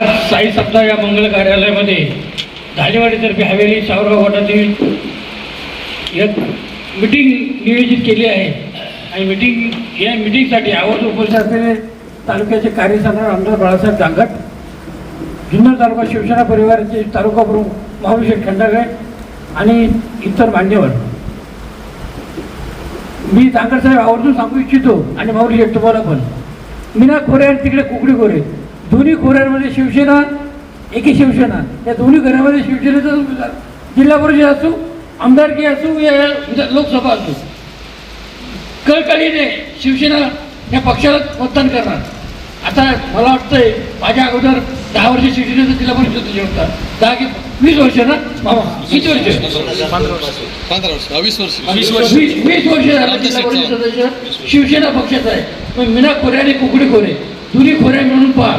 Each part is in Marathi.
साई सप्ताह या मंगल कार्यालयामध्ये धालेवाडीतर्फे हवेली सावरगाव वाटातील एक मिटिंग नियोजित केली आहे. आणि मिटिंग या मिटिंगसाठी आवर्जून उपस्थित असलेले तालुक्याचे कार्यसंघ आमदार बाळासाहेब दांगट जुन्नर तालुका शिवसेना परिवाराचे तालुका प्रमुख माऊलीशेठ खंडागळे आणि इतर मान्यवर. मी दांगट साहेब आवर्जून सांगू इच्छितो आणि माऊली तुम्हाला पण. मीना खोरे आणि तिकडे कुकडी खोरे. दोन्ही खोऱ्यांमध्ये शिवसेना एकी शिवसेना. या दोन्ही घरामध्ये शिवसेनेचा जिल्हा परिषद असो आमदारकी असो या लोकसभा असो. कळकळीने शिवसेना या पक्षाला मतदान करणार. आता मला वाटतंय माझ्या अगोदर दहा वर्ष शिवसेनेचा जिल्हा परिषद होता दहा की वीस वर्ष ना? मामा किती वर्ष? वीस वर्ष. वीस वर्ष. झालं जिल्हा परिषद सदस्य. शिवसेना पक्षाचा आहे. पण मीना आणि कुकडी खोरे. दोन्ही खोऱ्या मिळून पहा.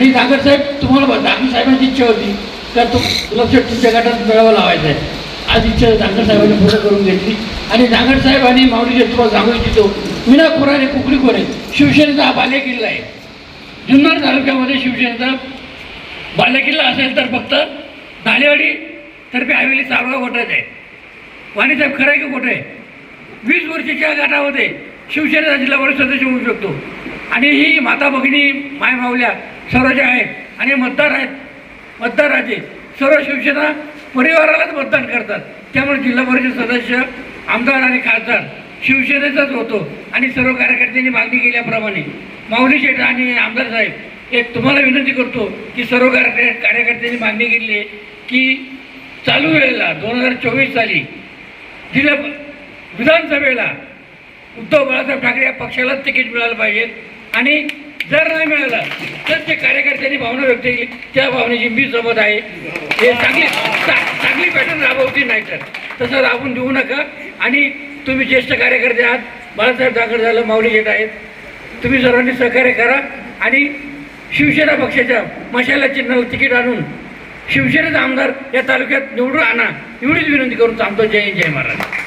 आणि जागर साहेब तुम्हाला बघा साहेबांची इच्छा होती. तर तो लक्ष तुमच्या गटात मेळावा लावायचा आहे. आज इच्छा जागर साहेबांनी पूर्ण करून घेतली. आणि जागर साहेब आणि माऊलीचे तुम्हाला सांगू इच्छितो मीना खोराने कुकडी खोरे शिवसेनेचा हा बालेकिल्ला आहे. जुन्नर तालुक्यामध्ये शिवसेनेचा बालेकिल्ला असेल तर फक्त धालेवाडी तर्फे हवेली सावगाव गटात आहे. वाणीसाहेब खरं आहे की खोटं आहे? वीस वर्षाच्या गटामध्ये शिवसेनेचा जिल्हा परिषद सदस्य होऊ शकतो. आणि ही माता भगिनी माय मावल्या सर्व जे आहेत आणि मतदार आहेत. मतदार राजे सर्व शिवसेना परिवारालाच मतदान करतात. त्यामुळे जिल्हा परिषद सदस्य आमदार आणि खासदार शिवसेनेचाच होतो आणि सर्व कार्यकर्त्यांनी मागणी केल्याप्रमाणे माऊली शेठ आणि आमदार साहेब एक तुम्हाला विनंती करतो की सर्व कार्य कार्यकर्त्यांनी मागणी केली आहे की चालू वेळेला दोन हजार चोवीस साली जिल्हा विधानसभेला उद्धव बाळासाहेब ठाकरे या पक्षालाच तिकीट मिळालं पाहिजे आणि जर नाही मिळालं तर ते कार्यकर्त्यांनी भावना व्यक्त केली. त्या भावनेची मी जमत आहे. हे चांगली चांगली पॅटर्न राबवती नाही तर तसं राबून देऊ नका. आणि तुम्ही ज्येष्ठ कार्यकर्ते आहात. बाळासाहेब ठाकरे झालं माऊली घेत आहेत. तुम्ही सर्वांनी सहकार्य करा. आणि शिवसेना पक्षाच्या मशाला चिन्हाला तिकीट आणून शिवसेनेचा आमदार या तालुक्यात निवडून आणा. एवढीच विनंती करून थांबतो. जय जय महाराज